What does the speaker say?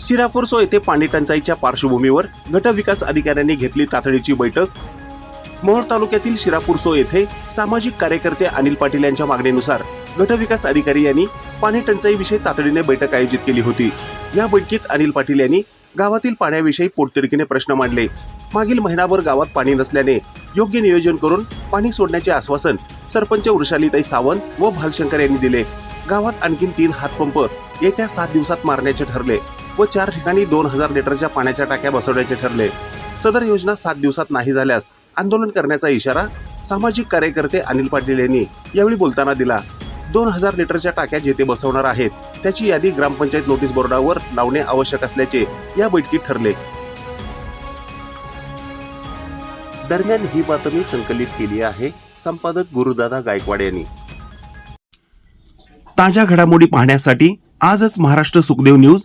सिरापूरसो येथे पाणी टंचाईच्या पार्श्वभूमीवर गट विकास अधिकाऱ्यांनी घेतली तातडीची बैठक. मोहोळ तालुक्यातील शिरापूरसो येथे सामाजिक कार्यकर्ते अनिल पाटील यांच्या मागणीनुसार गट विकास अधिकारी यांनी पाणी टंचाईविषयी तातडीने बैठक आयोजित केली होती. या बैठकीत अनिल पाटील यांनी गावातील पाण्याविषयी पोटतिडकीने प्रश्न मांडले. मागील महिनाभर गावात पाणी नसल्याने योग्य नियोजन करून पाणी सोडण्याचे आश्वासन सरपंच वृषालीताई सावंत व भालशंकर यांनी दिले. गावात आणखी तीन हातपंप येत्या सात दिवसात मारण्याचे ठरले. व चार ठिकाणी दोन हजार लिटरच्या पाण्याच्या टाक्या बसवण्याचे ठरले. सदर योजना सात दिवसात नाही झाल्यास आंदोलन करण्याचा इशारा सामाजिक कार्यकर्ते अनिल पाटील यांनी यावेळी बोलताना दिला. दोन हजार लिटरच्या टाक्या जेथे बसवणार आहेत त्याची यादी ग्रामपंचायत नोटीस बोर्डावर लावणे आवश्यक असल्याचे या बैठकीत ठरले. दरम्यान ही बातमी संकलित केली आहे संपादक गुरुदादा गायकवाड यांनी. ताज्या घडामोडी पाहण्यासाठी आजच महाराष्ट्र सुखदेव न्यूज